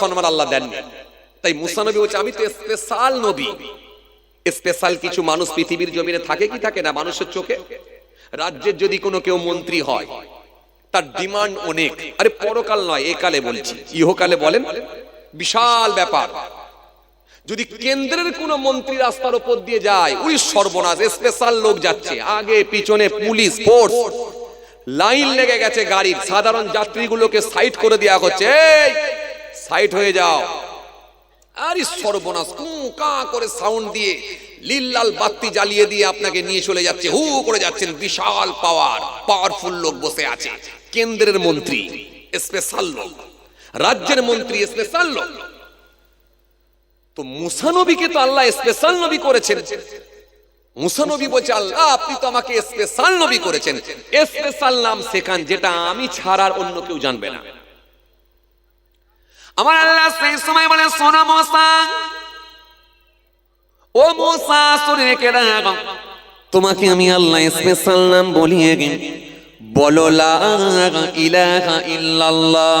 সম্মান আল্লাহ দেননি তাই মুসা নবী বলছে, আমি তো স্পেশাল নবী। স্পেশাল কিছু মানুষ পৃথিবীর জমিনে থাকে কি থাকে না, মানুষের চোখে? রাজ্যের যদি কোনো কেউ মন্ত্রী হয়, তার ডিমান্ড অনেক। আরে পরকাল নয় একালে বলছি। ইহকালে বলেন, বিশাল ব্যাপার। যদি কেন্দ্রের কোন মন্ত্রী রাস্তার উপর দিয়ে যায়, ওই সর্বনাশ স্পেশাল লোক যাচ্ছে। আগে, পিছনে, পুলিশ ফোর্স লাইন লেগে গেছে গাড়ির। সাধারণ যাত্রীগুলোকে সাইড করে দেওয়া হচ্ছে। সাইড হয়ে যাও। আরে সর্বনাশ কু কা করে সাউন্ড দিয়ে লিল্লাল বাতি জ্বালিয়ে দিয়ে আপনাকে নিয়ে চলে যাচ্ছে। হু করে যাচ্ছেন বিশাল পাওয়ার পাওয়ারফুল লোক বসে আছে। কেন্দ্রের মন্ত্রী স্পেশাল লোক। রাজ্যের মন্ত্রী স্পেশাল লোক। তো মুসা নবীকে তো আল্লাহ স্পেশাল নবী করেছেন। মুসা নবী বলছে, আল্লাহ, আপনি তো আমাকে স্পেশাল নবী করেছেন। স্পেশাল নাম শেখান যেটা আমি ছাড়ার অন্য কেউ জানবে না। আমার আল্লাহ সেই সময় বলে সোনা মশা ও মশা শরীরে কেটে তোমাকে আমি আল্লাহ স্পেশাল নাম বলিয়ে বলো, লা ইলাহা ইল্লাল্লাহ।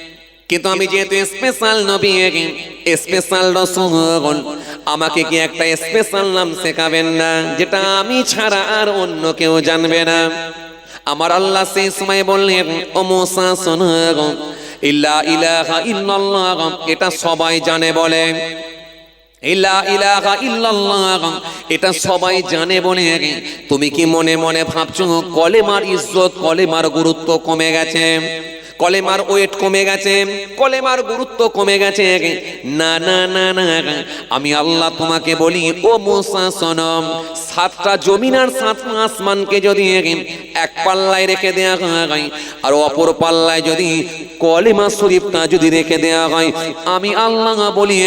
কিন্তু আমি যেহেতু স্পেশাল নবী স্পেশাল রসুল, আমাকে কি একটা স্পেশাল নাম শেখাবেন না, যেটা আমি ছাড়া আর অন্য কেউ জানবে না? আমার আল্লাহ সেই সময় বললেন, ও মোসা, শোনো ইল্লা ইলাহা ইল্লাল্লাহ, এটা সবাই জানে বলে। ইলা ইলাহা ইল্লাল্লাহ, এটা সবাই জানে বলে। তুমি কি মনে মনে ভাবছ, কলেমার ইজ্জত, কলেমার গুরুত্ব কমে গেছে? কলেমার ওয়েট কমে গেছে, কলেমার গুরুত্ব কমে গেছে। না না না না আমি আল্লাহ তোমাকে বলি, ও মোসা সনম সাতটা জমিন আর সাতটা আসমানকে যদি এক পাল্লায় রেখে দেওয়া হয়, আর অপর পাল্লায় যদি কলেমা শরীফটা যদি রেখে দেওয়া হয়, আমি আল্লাহ বলি,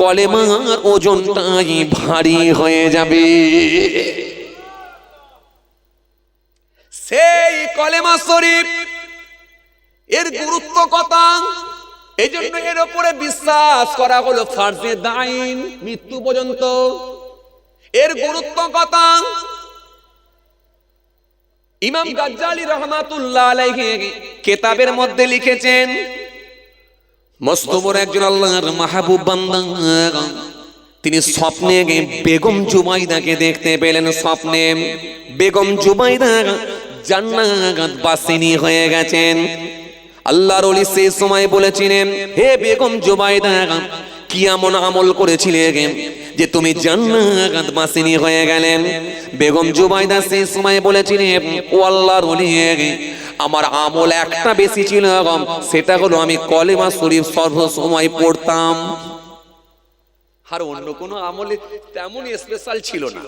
কলেমার ওজনটাই ভারী হয়ে যাবে। সেই কলেমা শরীফ এর গুরুত্ব কত? এই জন্য এর উপরে বিশ্বাস করা হলো ফার্জে দাইন, মৃত্যু পর্যন্ত। এর গুরুত্ব কত? ইমাম গাজ্জালি রহমাতুল্লাহ আলাইহি কেতাবের মধ্যে লিখেছেন, মস্তবর একজন আল্লাহর মাহবুব বান্দা। তিনি স্বপ্নে বেগম জুবাইদাকে দেখতে পেলেন, স্বপ্নে বেগম জুবাইদা জান্নাত বাসিনী হয়ে গেছেন। আল্লাহর অলি সেই সময় বলেছিলেন, হে বেগম জুবাইদা, কি এমন আমল করেছিলে যে তুমি জান্নাত বাসিনী হয়ে গেলেন বেগম জুবাইদা সেই সময় বলেছিলেন, ও আল্লাহর ওলি আমার আমল একটা বেশি ছিল সেটা হলো আমি কলেমা শরীফ সর্বসময় পড়তাম। আর অন্য কোনো আমলে তেমন স্পেশাল ছিল না।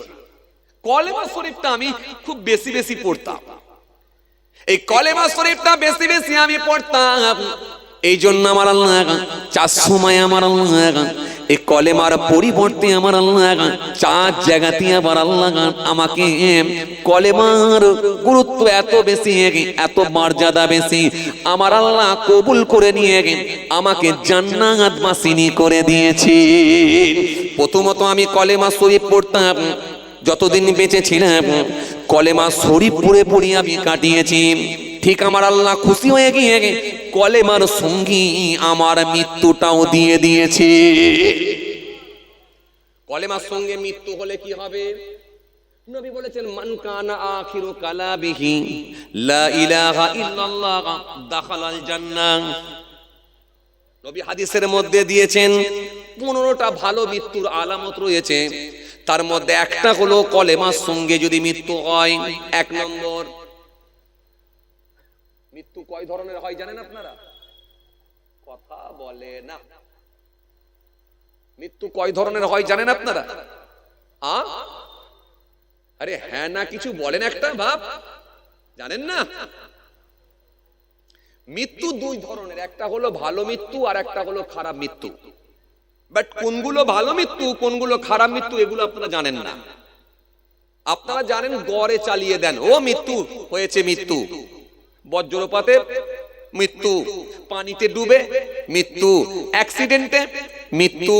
কলেমা শরীফটা আমি খুব বেশি বেশি পড়তাম। এই কলেমা শরীফটা বেশি বেশি আমি পড়তাম। এই জন্য আমার আল্লাহ চার সময় আমার আল্লাহ এই কলেমার পরিবর্তে আমার আল্লাহ চার জায়গাতে আমার আল্লাহ আমাকে কলেমার গুরুত্ব এত বেশি, এত মর্যাদা বেশি, আমার আল্লাহ কবুল করে নিয়ে গে আমাকে জান্নাত বাসিনী করে দিয়েছি। প্রথমত আমি কলেমা শরীফ পড়তাম যতদিন বেঁচে ছিলাম কলেমা শরীফ পুরে পড়ি আমি কাটিয়েছি। ঠিক আমার আল্লাহ খুশি হয়ে গিয়ে কলেমার সঙ্গী আমার মৃত্যুটাও দিয়ে দিয়েছে। কলেমার সঙ্গে মৃত্যু হলে কি হবে? নবী বলেছেন লা দাখালাল নবী হাদিসের মধ্যে দিয়েছেন, পনেরোটা ভালো মৃত্যুর আলামত রয়েছে। তার মধ্যে একটা হলো কলেমার সঙ্গে যদি মৃত্যু হয়। এক নম্বর। মৃত্যু কয় ধরনের হয় জানেন আপনারা? কথা বলে না। মৃত্যু কয় ধরনের হয় জানেন আপনারা? আরে হ্যাঁ না, কিছু বলেন একটা ভাব। জানেন না? মৃত্যু দুই ধরনের, একটা হলো ভালো মৃত্যু আর একটা হলো খারাপ মৃত্যু। বাট কোনগুলো ভালো মৃত্যু, কোনগুলো খারাপ মৃত্যু, এগুলো আপনারা জানেন না। আপনারা জানেন গড়ে চালিয়ে দেন। ও মৃত্যু, হয়েছে মৃত্যু। বজ্রপাতে মৃত্যু, পানিতে ডুবে মৃত্যু অ্যাক্সিডেন্টে মৃত্যু।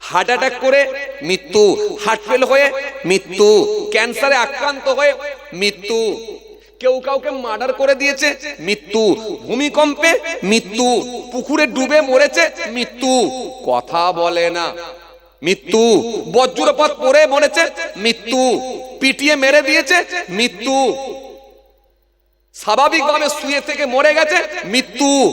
হার্ট অ্যাটাক করে মৃত্যু হার্ট ফেল হয়ে মৃত্যু। ক্যান্সারে আক্রান্ত হয়ে মৃত্যু। কেউ কাউকে মার্ডার করে দিয়েছে, মৃত্যু। ভূমিকম্পে মৃত্যু। পুকুরে ডুবে মরেছে, মৃত্যু। কথা বলে না। মৃত্যু। বজ্রপাত পরে মরেছে, মৃত্যু। পিটিয়ে মেরে দিয়েছে, মৃত্যু। স্বাভাবিকভাবে শুয়ে থেকে মরে গেছে, মৃত্যু।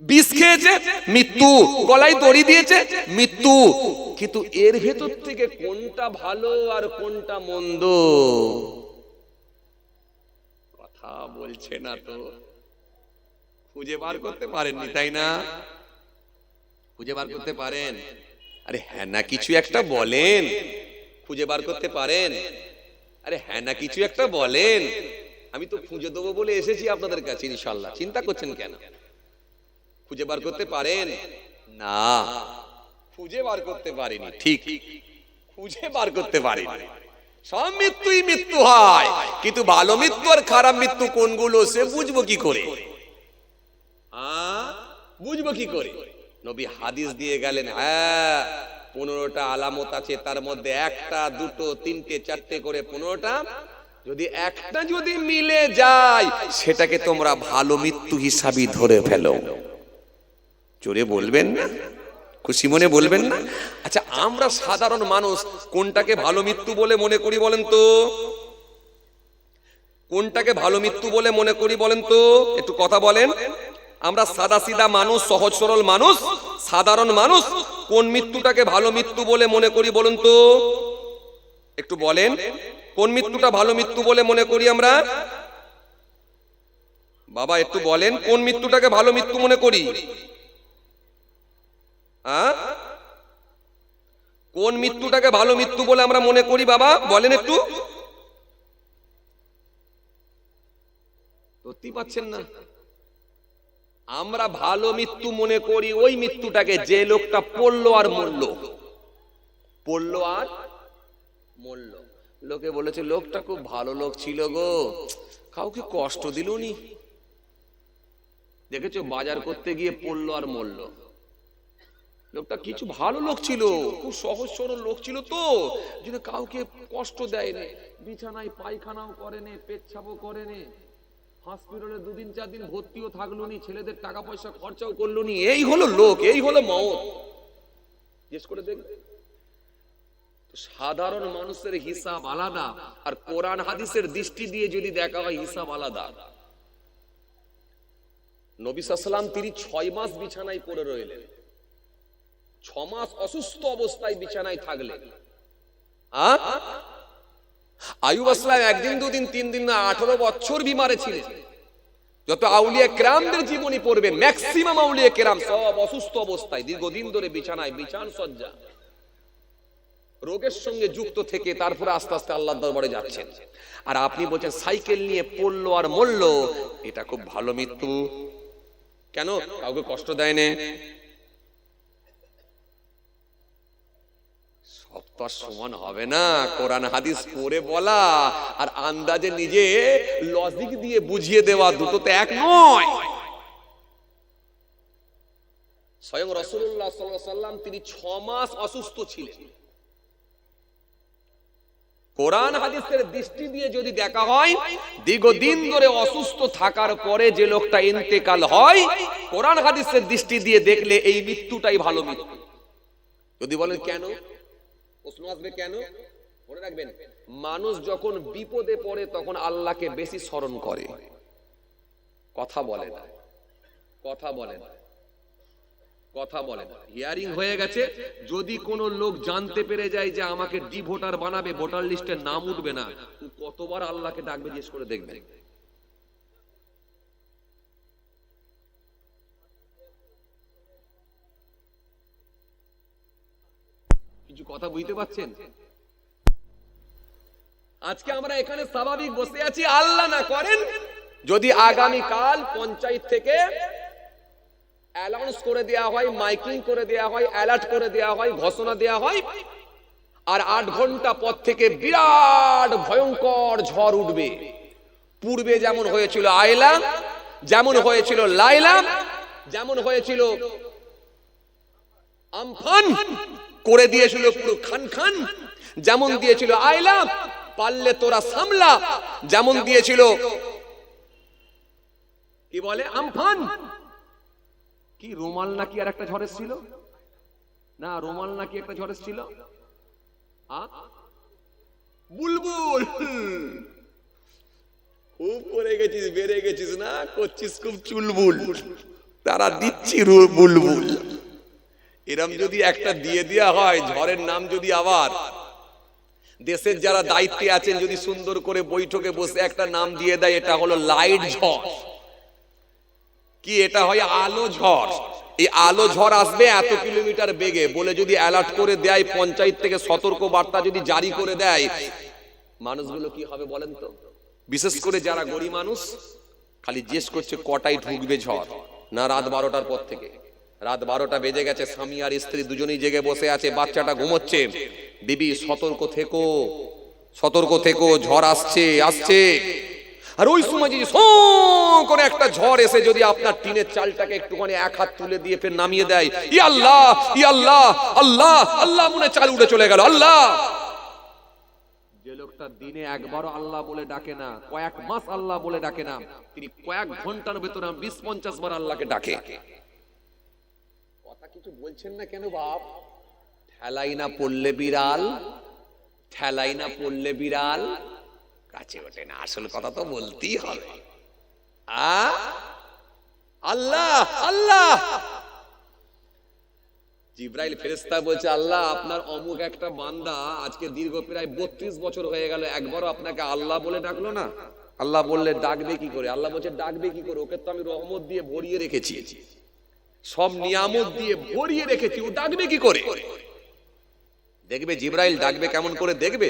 বিষ খেয়েছে, মৃত্যু। গলায় দড়ি দিয়েছে, মৃত্যু। কিন্তু এর ভেতর থেকে কোনটা ভালো আর কোনটা মন্দ? কথা বলছে না তো। খুঁজে বার করতে পারেননি, তাই না? খুঁজে বার করতে পারেন। আরে হ্যাঁ না, কিছু একটা বলেন। খুঁজে বার করতে পারেন। আরে হ্যাঁ না, কিছু একটা বলেন। আমি তো খুঁজে দেবো বলে এসেছি আপনাদের কাছে, ইনশাল্লাহ। চিন্তা করছেন কেন? খুঁজে বার করতে পারেন? না, খুঁজে বার করতে পারিনি। ঠিক, খুঁজে বার করতে পারিনি। সব মৃত্যুই মৃত্যু হয়। কিন্তু ভালো মৃত্যু আর খারাপ মৃত্যু কোনগুলো, সে বুঝব কি করে? বুঝব কি করে? নবী হাদিস দিয়ে গেলেন হ্যাঁ পনেরোটা আলামত আছে, তার মধ্যে একটা, দুটো, তিনটে, চারটে করে পনেরোটা। যদি একটা যদি মিলে যায়, সেটাকে তোমরা ভালো মৃত্যু হিসাবে ধরে ফেলো। জোরে বলবেন না? খুশি মনে বলবেন না? আচ্ছা আমরা সাধারণ মানুষ কোনটাকে ভালো মৃত্যু বলে মনে করি বলেন তো? কোনটাকে ভালো মৃত্যু বলে মনে করি বলেন তো? একটু কথা বলেন। আমরা সাদা সিধা মানুষ সহজ সরল মানুষ সাধারণ মানুষ কোন মৃত্যুটাকে ভালো মৃত্যু বলে মনে করি বলুন তো? একটু বলেন কোন মৃত্যুটা ভালো মৃত্যু বলে মনে করি আমরা? বাবা একটু বলেন কোন মৃত্যুটাকে ভালো মৃত্যু মনে করি হ্যাঁ কোন মৃত্যুটাকে ভালো মৃত্যু বলে আমরা মনে করি, বাবা? বলেন একটু। সত্যি পাচ্ছেন না। আমরা ভালো মৃত্যু মনে করি, ওই মৃত্যুটাকে যে লোকটা পড়ল আর মরলো। পড়ল আর মরলো। লোকে বলেছে, লোকটা খুব ভালো লোক ছিল গো। কাউকে কষ্ট দিলনি? দেখেছ, বাজার করতে গিয়ে পড়ল আর মরলো। লোকটা কিছু ভালো লোক ছিল খুব সহজ সরল লোক ছিল তো যদি কাউকে কষ্ট দেয় দেয়নি বিছানায় পায়খানাও করেনি পেচ্ছাপও করেনি হসপিটালে দুদিন চার দিন ভর্তিও থাকল নি ছেলেদের টাকা পয়সা খরচাও করল নি এই হলো লোক এই হলো মত। জিজ্ঞেস করে দেখবে সাধারণ মানুষের হিসাব আলাদা আর কোরআন হাদিসের দৃষ্টি দিয়ে যদি দেখা হয় হিসাব আলাদা। নবী সাল্লাম তিনি ছয় মাস বিছানায় পড়ে রইলেন। ছ মাস অসুস্থ অবস্থায় বিছানায় থাকলেন আ? আয়ুব আসলাম একদিন, দুদিন, তিন দিন না, আঠারো বছর বিমারে ছিলেন। যত আউলিয়া কেরামদের জীবনী পড়বেন, ম্যাক্সিমাম আউলিয়া কেরাম সব অসুস্থ অবস্থায়, দীর্ঘদিন ধরে বিছানায় বিছান সজ্জা রোগের সঙ্গে যুক্ত থেকে তারপরে আস্তে আস্তে আল্লাহ দরবারে যাচ্ছেন। আর আপনি বলছেন, সাইকেল নিয়ে পড়ল আর মরলো, এটা খুব ভালো মৃত্যু। কেন? কাউকে কষ্ট দেয় না? সব তো আর সমান হবে না। কোরআন হাদিস পড়ে বলা আর আন্দাজে নিজে লজিক দিয়ে বুঝিয়ে দেওয়া দুটো তো এক নয়। স্বয়ং রসুল্লাহ সাল্লাম তিনি ছ মাস অসুস্থ ছিলেন। কোরআন হাদিসের দৃষ্টি দিয়ে যদি দেখা হয়, দীর্ঘদিন ধরে অসুস্থ থাকার পরে যে লোকটা ইন্তেকাল হয়, কোরআন হাদিসের দৃষ্টি দিয়ে দেখলে এই মৃত্যুটাই ভালো মৃত্যু। যদি বলেন কেন? প্রশ্ন আসবে কেন? মনে রাখবেন, মানুষ যখন বিপদে পড়ে, তখন আল্লাহকে বেশি স্মরণ করে। কথা বলে না। কথা বলে না। কথা বলে না। হিয়ারিং হয়ে গেছে। যদি কোনো লোক জানতে পেরে যায় যে আমাকে ডি ভোটার বানাবে, ভোটার লিস্টে নাম উঠবে না কতবার আল্লাহকে ডাকবে জিজ্ঞেস করে দেখবেন। কিছু কথা বুঝতে পারছেন? আজকে আমরা এখানে স্বাভাবিক বসে আছি, আল্লাহ না করেন, যদি আগামী কাল পঞ্চায়েত থেকে অ্যালাউন্স করে দেয়া হয়, মাইকিং করে দেয়া হয় অ্যালার্ট করে দেয়া হয়, ঘোষণা দেয়া হয়, আর আট ঘণ্টা পর থেকে বিরাট ভয়ঙ্কর ঝড় উঠবে। পূর্বে যেমন হয়েছিল আয়লা, যেমন হয়েছিল লাইলা যেমন হয়েছিল আমফান করে দিয়েছিল পুরো খান খান, যেমন দিয়েছিল আয়লা, পারলে তোরা সামলা, যেমন দিয়েছিল, কি বলে, আমফান? কি, রোমাল নাকি আর একটা ঝড় ছিল না, রোমাল নাকি একটা ঝড় ছিল বুলবুল! খুব করে গেছিস, বেড়ে গেছিস না? করছিস খুব চুলবুল। তারা দিচ্ছি বুলবুল। এরম যদি একটা দিয়ে দেওয়া হয় ঝড়ের নাম যদি আবার দেশের যারা দায়িত্বে আছেন যদি সুন্দর করে বৈঠকে বসে একটা নাম দিয়ে দেয় এটা হলো লাইট ঝড়। কি এটা হয়? আলো ঝড়। এই আলো ঝড় আসবে এত কিলোমিটার বেগে। বলে যদি অ্যালার্ট করে দেয় পঞ্চায়েত থেকে সতর্ক বার্তা যদি জারি করে দেয় মানুষগুলো কি হবে বলেন তো? বিশেষ করে যারা গরিব মানুষ খালি জিজ্ঞেস করছে কটাই ঢুকবে ঝড়? না রাত বারোটার পর থেকে। রাত বারোটা বেজে গেছে, স্বামী আর স্ত্রী দুজনেই জেগে বসে আছে, বাচ্চাটা ঘুমোচ্ছে। বিবি, সতর্ক থেকো সতর্ক থেকো, ঝড় আসছে আসছে। আর ওই সময় যদি করে একটা ঝড় এসে যদি আপনার টিনের চালটাকে একটুখানি এক হাত তুলে দিয়ে ফের নামিয়ে দেয়, ই আল্লাহ ই আল্লাহ আল্লাহ আল্লাহ মনে চাল উঠে চলে গেল, আল্লাহ। যে লোকটা দিনে একবারও আল্লাহ বলে ডাকে না, কয়েক মাস আল্লাহ বলে ডাকে না, তিনি কয়েক ঘণ্টার ভেতরে বিশ পঞ্চাশ বার আল্লাহকে ডাকে। কিছু বলছেন না কেন বাপ? ঠেলাই না পড়লে বিড়াল, ঠেলাই না পড়লে বিড়াল, কাছে ওঠে না। আসল কথা তো বলতেই হবে। আ? আল্লাহ আল্লাহ! জিব্রাইল ফেরেস্তা বলছে, আল্লাহ, আপনার অমুক একটা বান্দা আজকে দীর্ঘ প্রায় বত্রিশ বছর হয়ে গেল, একবারও আপনাকে আল্লাহ বলে ডাকলো না? আল্লাহ বললে, ডাকবে কি করে? আল্লাহ বলছে, ডাকবে কি করে? ওকে তো আমি রহমত দিয়ে ভরিয়ে রেখেছি। সব নিয়ামত দিয়ে ভরিয়ে রেখেছি। ও ডাকবে কি করে? দেখবে জিব্রাইল ডাকবে কেমন করে? দেখবে?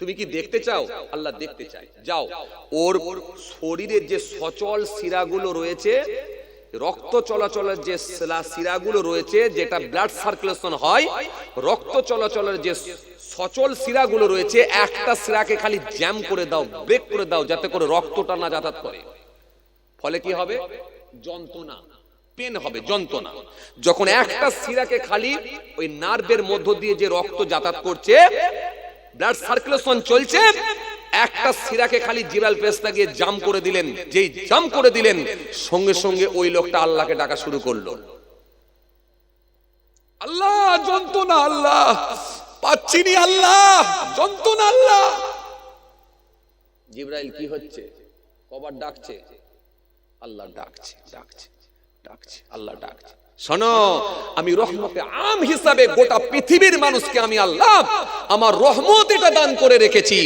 তুমি কি দেখতে চাও? আল্লাহ দেখতে চাই যাও। ওর শরীরের যে সচল শিরাগুলো রয়েছে, রক্ত চলাচলের যে শিরাগুলো রয়েছে, যেটা ব্লাড সার্কুলেশন হয়, রক্ত চলাচলের যে সচল শিরাগুলো রয়েছে, একটা শিরাকে খালি জ্যাম করে দাও ব্রেক করে দাও, যাতে করে রক্তটা না যাতায়াত করে। ফলে কি হবে? যন্ত্রণা। পেন হবে, যন্ত্রণা। যখন একটা শিরাকে খালি ওই নার্ভের মধ্য দিয়ে যে রক্ত যাতায়াত করছে ব্লাড সার্কুলেশন চলছে, একটা শিরাকে খালি জিরাল পেস্তা গিয়ে জাম করে দিলেন। যেই জাম করে দিলেন, সঙ্গে সঙ্গে ওই লোকটা আল্লাহকে ডাকা শুরু করল। আল্লাহ, যন্ত্রণা আল্লাহ। পাচ্ছিনি আল্লাহ, যন্ত্রণা আল্লাহ। জিব্রাইল কি হচ্ছে? কবার ডাকছে? আল্লাহ ডাকছে ডাকছে। ডাকছে। আল্লাহ ডাকছে। শোনো, আমি রহমতে আম হিসাবে গোটা পৃথিবীর মানুষকে আমি আল্লাহ, আমার রহমত এটা দান করে রেখেছি।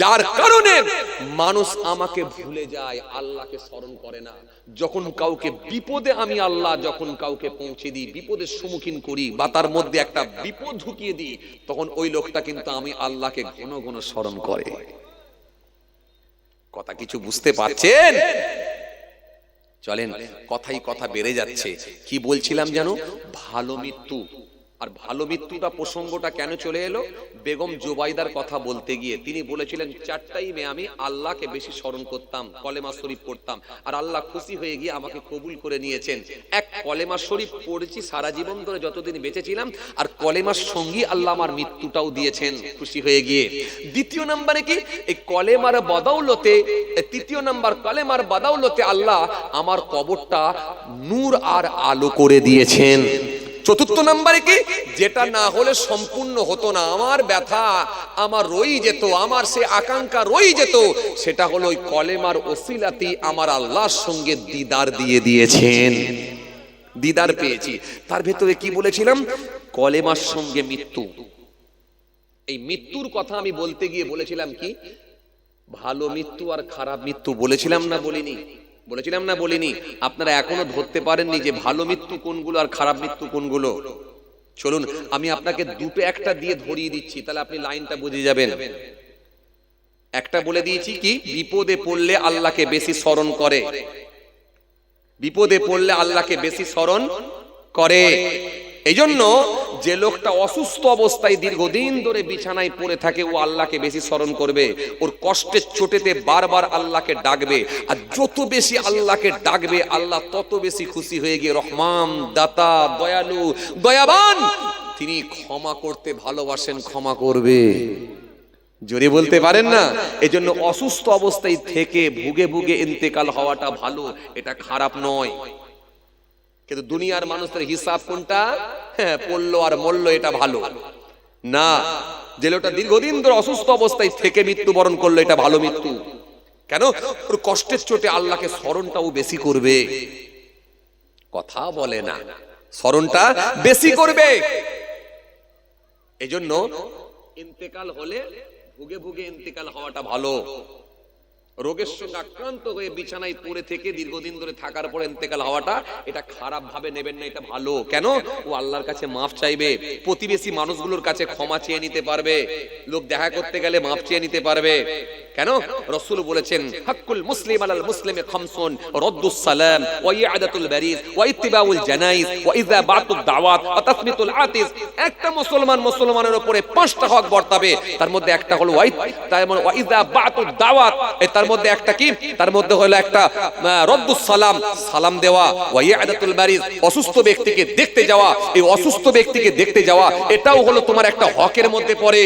যার কারণে মানুষ আমাকে ভুলে যায়, আল্লাহকে স্মরণ করে না। যখন কাউকে বিপদে আমি আল্লাহ, যখন কাউকে পৌঁছে দিই, বিপদের সম্মুখীন করি বা তার মধ্যে একটা বিপদ ঢুকিয়ে দিই, তখন ওই লোকটা কিন্তু আমি আল্লাহকে ঘন ঘন স্মরণ করে। কথা কিছু বুঝতে পারছেন? চলেন কথাই কথা বেড়ে যাচ্ছে। কি বলছিলাম যেন? ভালো মৃত্যু। আর ভালো মৃত্যুটা প্রসঙ্গটা কেন চলে এলো? বেগম জোবাইদার কথা বলতে গিয়ে তিনি বলেছিলেন, চারটাই মেয়ে আমি আল্লাহকে বেশি স্মরণ করতাম, কলেমা শরীফ পড়তাম। আর আল্লাহ খুশি হয়ে গিয়ে আমাকে কবুল করে নিয়েছেন। এক কলেমা শরীফ পড়েছি সারা জীবন ধরে যতদিন বেঁচেছিলাম, আর কলেমার সঙ্গী আল্লাহ আমার মৃত্যুটাও দিয়েছেন খুশি হয়ে গিয়ে। দ্বিতীয় নম্বরে কি? এই কলেমার বদৌলতে তৃতীয় নাম্বার কলেমার বদৌলতে আল্লাহ আমার কবরটা নূর আর আলো করে দিয়েছেন। চতুর্থ নম্বরে কি? যেটা না হলে সম্পূর্ণ হতো না। আমার ব্যথা, আমার রই যেত, আমার সে আকাঙ্ক্ষা রই যেত, সেটা হলো ওই কলেমার ওসিলাতি আমার আল্লাহর সঙ্গে দিদার দিয়ে দিয়েছেন। দিদার পেয়েছি। তার ভেতরে কি বলেছিলাম? কলেমার সঙ্গে মৃত্যু। এই মৃত্যুর কথা আমি বলতে গিয়ে বলেছিলাম কি? ভালো মৃত্যু আর খারাপ মৃত্যু বলেছিলাম না বলিনি? বলেছিলাম না বলিনি, আপনারা এখনও ধরতে পারেননি যে ভালো মৃত্যু কোনগুলো আর খারাপ মৃত্যু কোনগুলো? চলুন, আমি আপনাকে দুটো একটা দিয়ে ধরিয়ে দিচ্ছি, তাহলে আপনি লাইনটা বুঝে যাবেন। একটা বলে দিয়েছি কি, বিপদে পড়লে আল্লাহকে বেশি স্মরণ করে। বিপদে পড়লে আল্লাহকে বেশি স্মরণ করে। এই জন্য যে লোকটা অসুস্থ অবস্থায় দীর্ঘদিন ধরে বিছানায় পড়ে থাকে, ও আল্লাহকে বেশি স্মরণ করবে। ওর কষ্টের চোটেতে বারবার আল্লাহকে ডাকবে। আর যত বেশি আল্লাহকে ডাকবে, আল্লাহ তত বেশি খুশি হয়ে গিয়ে রহমান, দাতা, দয়ালু, দয়াবান, তিনি ক্ষমা করতে ভালোবাসেন, ক্ষমা করবে। জোরে বলতে পারেন না? এজন্য অসুস্থ অবস্থায় থেকে ভুগে ভুগে ইন্তেকাল হওয়াটা ভালো, এটা খারাপ নয়। কিন্তু দুনিয়ার মানুষের হিসাব কোনটা? হ্যাঁ পড়ল আর মরল এটা ভালো। না, যে লোকটা দীর্ঘদিন ধরে অসুস্থ অবস্থায় থেকে মৃত্যুবরণ করল এটা ভালো মৃত্যু। কেন? ওর কষ্টের চোটে আল্লাহকে স্মরণটাও বেশি করবে। কথা বলে না, স্মরণটা বেশি করবে। এজন্য ইন্তেকাল হলে ভুগে ভুগে ইন্তেকাল হওয়াটা ভালো। রোগের সঙ্গে আক্রান্ত হয়ে বিছানায় পড়ে থেকে দীর্ঘদিন ধরে থাকার পর এতেকাল হওয়াটা এটা খারাপ ভাবে নেবেন না, এটা ভালো। কেন? ও আল্লাহর কাছে মাফ চাইবে, প্রতিবেশী মানুষগুলোর কাছে ক্ষমা চেয়ে নিতে পারবে, লোক দেখা করতে গেলে মাফ চেয়ে নিতে পারবে। কেন? রসুল বলেছেন, হাক্কুল মুসলিম আলাল মুসলিমে খামসুন রদ্দুস সালাম ওয়া ইয়াদাতুল বারিজ ওয়া ইত্তিবাউল জানাইজ ওয়া ইযা বাতুদ দাওয়াত ওয়া তাসমিতুল আতিস একটা মুসলমান মুসলমানের উপরে পাঁচটা হক বর্তাবে। তার মধ্যে একটা হলো ওয়াইদ তার মানে ওয়া ইযা বাতুদ দাওয়াত। তার মধ্যে একটা কি? তার মধ্যে হলো একটা রদ্দুস সালাম। সালাম দেওয়া, ওয়া ইয়াদাতুল বারিজ, অসুস্থ ব্যক্তিকে দেখতে যাওয়া। এই অসুস্থ ব্যক্তিকে দেখতে যাওয়া, এটাও হলো তোমার একটা হকের মধ্যে পড়ে।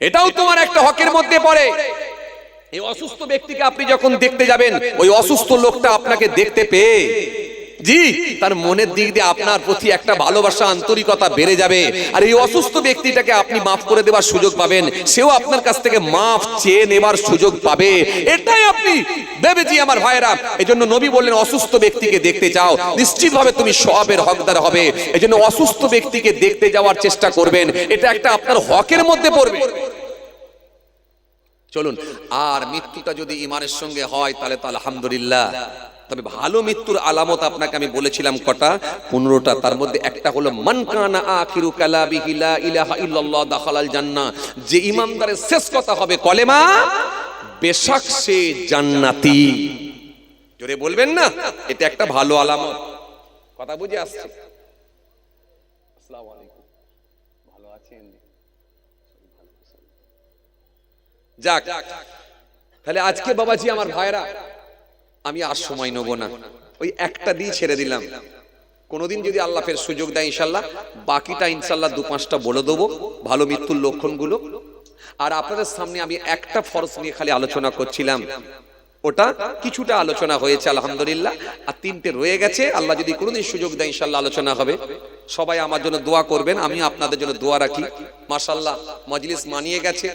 এটাও তোমার একটা হকের মধ্যে পড়ে। এই অসুস্থ ব্যক্তিকে আপনি যখন দেখতে যাবেন, ওই অসুস্থ লোকটা আপনাকে দেখতে পেয়ে জি, তার মনের দিক দিয়ে আপনার প্রতি একটা ভালোবাসা, আন্তরিকতা বেড়ে যাবে। আর এই অসুস্থ ব্যক্তিটাকে আপনি মাফ করে দেওয়ার সুযোগ পাবেন। সেও আপনার কাছ থেকে মাফ চেয়ে নেবার সুযোগ পাবে। এটাই আপনি ভেবেছি আমার ভাইরা এই জন্য নবী বললেন, অসুস্থ ব্যক্তিকে দেখতে যাও নিশ্চিতভাবে তুমি সবের হকদার হবে। এই জন্য অসুস্থ ব্যক্তিকে দেখতে যাওয়ার চেষ্টা করবেন। এটা একটা আপনার হকের মধ্যে পড়বে। চলুন, আর মৃত্যুটা যদি ইমানের সঙ্গে হয়, তাহলে তো আলহামদুলিল্লাহ। তবে ভালো মৃত্যুর আলামত আপনাকে আমি বলেছিলাম কটা? পনেরোটা। তার মধ্যে একটা হলো, মান কানা আখিরু কালাবিহি লা ইলাহা ইল্লাল্লাহ দাখালাল জান্নাহ। যে ইমানদারের শেষ কথা হবে কলেমা, বেশাক সে জান্নাতি। জোরে বলবেন না? এটা একটা ভালো আলামত। কথা বুঝে আসছে? যাক। তাহলে আজকে বাবাজি আমার ভাইরা আমি আর সময় নেব না। ওই একটা দিয়ে ছেড়ে দিলাম। কোনোদিন যদি আল্লাহ ফের সুযোগ দেয় ইনশাল্লাহ বাকিটা ইনশাল্লাহ দু পাঁচটা বলে দেবো ভালো মৃত্যুর লক্ষণগুলো। আর আপনাদের সামনে আমি একটা ফরজ নিয়ে খালি আলোচনা করছিলাম। ওটা কিছুটা আলোচনা হয়েছে আলহামদুলিল্লাহ। আর তিনটে রয়ে গেছে। আল্লাহ যদি কোনোদিন সুযোগ দেয় ইনশাল্লাহ আলোচনা হবে। সবাই আমার জন্য দোয়া করবেন, আমি আপনাদের জন্য দোয়া রাখি। মাশাল্লাহ মজলিস মানিয়ে গেছে।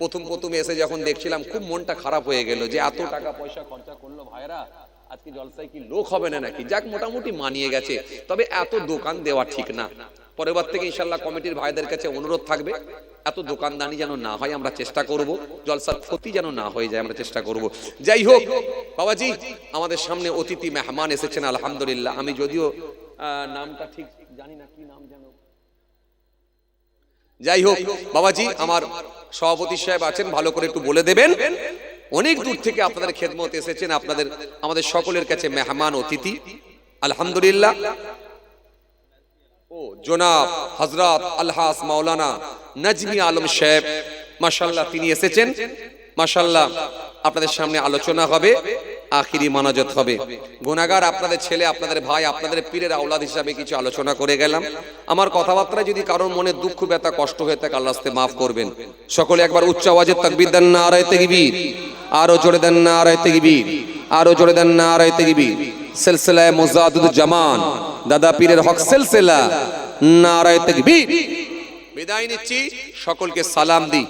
প্রথম প্রথম এসে যখন দেখছিলাম, খুব মনটা খারাপ হয়ে গেল যে এত টাকা পয়সা খরচা করল ভাইরা আজকে জলসায় কি লোক হবে না নাকি? যাক, মোটামুটি মানিয়ে গেছে। তবে এত দোকান দেওয়া ঠিক না। পরের বার থেকে ইনশাল্লাহ কমিটির ভাইদের কাছে অনুরোধ থাকবে, এত দোকানদানি যেন না হয় আমরা চেষ্টা করব, জলসার ক্ষতি যেন না হয়ে যায় আমরা চেষ্টা করব। যাই হোক, বাবাজি, আমাদের সামনে অতিথি মেহমান এসেছেন, আলহামদুলিল্লাহ। আমি যদিও নামটা ঠিক জানি না কি নাম যেন। যাই হোক বাবাজি আমার সভাপতি সাহেব আছেন ভালো করে একটু বলে দেবেন। অনেক দূর থেকে আপনাদের খেদমত এসেছেন আপনাদের আমাদের সকলের কাছে মেহমান অতিথি। আলহামদুলিল্লাহ। ও জনাব হজরত আলহাস মাওলানা নজমি আলম সাহেব মাশাল্লাহ তিনি এসেছেন। মাশাল্লাহ আপনাদের সামনে আলোচনা হবে। আখিরি মানাজত হবে। গুনাগার আপনাদের ছেলে, আপনাদের ভাই, আপনাদের পীরের আওলাদ হিসাবে কিছু আলোচনা করে গেলাম। আমার কথাবার্তা যদি কারোর মনে দুঃখ, ব্যথা, কষ্ট হয়ে থাকে আল্লাহ রাস্তে মাফ করবেন। সকলে একবার উচ্চ আওয়াজে তাকবীর দেন না আড়াই তেগবীর আরও জোরে দেন না আড়াই তেগবীর আরও জোরে দেন না আড়াই তেগবীর সিলসিলায় মুজাদুদ জামান দাদা পীরের হক সিলসিলা। নারায় তাকবীর। বিদায় নিচ্ছি। সকলকে সালাম দিই।